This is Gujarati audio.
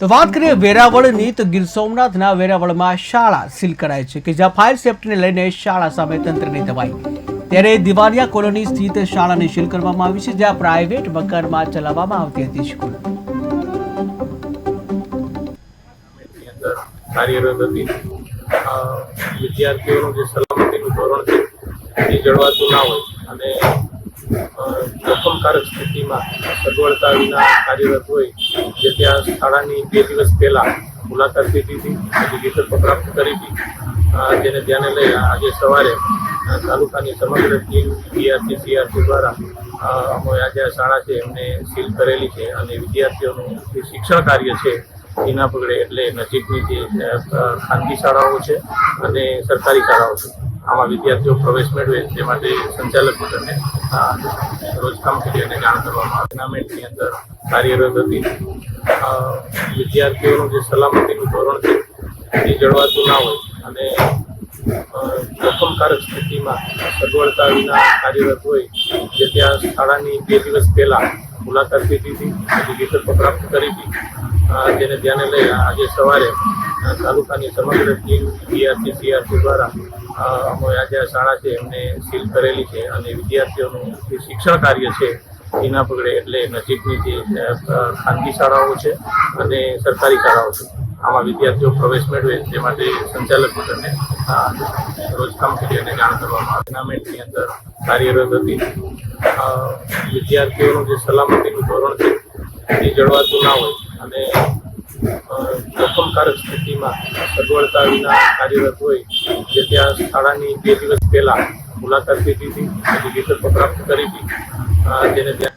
તો વાત કરીએ વેરાવળની, તો ગીર સોમનાથના વેરાવળમાં શાળા સીલ કરાય છે કે જ્યાં ફાયર સેફ્ટીને લઈને શાળા સામે તંત્રની દવાઈ. ત્યારે દિવાલિયા કોલોની સ્થિત શાળાને સીલ કરવામાં આવી છે, જ્યાં પ્રાઇવેટ મકાનમાં ચલાવવામાં આવતી હતી સ્કૂલ. કાર્યરત હતી. વિદ્યાર્થીઓનું જે સલામતીનું ધોરણ છે, એ જળવાતું ના હોય. અને અ, સ્થિતિમાં સગવડતા વિના કાર્યરત હોય જે ત્યાં શાળાની બે દિવસ પહેલા મુલાકાત લીધી હતી અને વિગતો પ્રાપ્ત કરી હતી. જેને ધ્યાને લઈ આજે સવારે તાલુકાની સમગ્ર ટીમ બીઆરસી સીઆરસી દ્વારા અમે આજે શાળા છે એમને સીલ કરેલી છે અને વિદ્યાર્થીઓનું જે શિક્ષણ કાર્ય છે એના પગલે એટલે નજીકની જે ખાનગી શાળાઓ છે અને સરકારી શાળાઓ છે. આમાં વિદ્યાર્થીઓ પ્રવેશ મેળવે તે માટે સંચાલક મંડળને કરી અને જાણ કરવામાં ટુર્નામેન્ટની અંદર કાર્યરત હતી. વિદ્યાર્થીઓનું જે સલામતીનું ધોરણ છે, એ જળવાતું ના હોય અને જોખમકારક સ્થિતિમાં સગવડતા વિના કાર્યરત હોય, જે ત્યાં શાળાની બે દિવસ પહેલાં મુલાકાત લીધી હતી અને વિગતો પ્રાપ્ત કરી હતી. જેને ધ્યાને લઈ આજે સવારે તાલુકાની સમગ્ર ટીમ બીઆરસી સીઆરસી દ્વારા અમે આજે આ શાળા છે, એમને સીલ કરેલી છે અને વિદ્યાર્થીઓનું જે શિક્ષણ કાર્ય છે, એના પગલે એટલે નજીકની જે ખાનગી શાળાઓ છે અને સરકારી શાળાઓ છે. આમાં વિદ્યાર્થીઓ પ્રવેશ મેળવે તે માટે સંચાલક મંડળને રોજ રોજકામ કરી અને જાણ કરવામાં ટુર્નામેન્ટની અંદર કાર્યરત હતી. વિદ્યાર્થીઓનું જે સલામતીનું ધોરણ છે, એ જળવાતું ના હોય અને અ, સ્થિતિમાં સગવડતા વિના કાર્યરત હોય જે ત્યાં શાળાની બે દિવસ પહેલા મુલાકાત લીધી હતી અને વિગતો પ્રાપ્ત કરી હતી. જેને ધ્યાન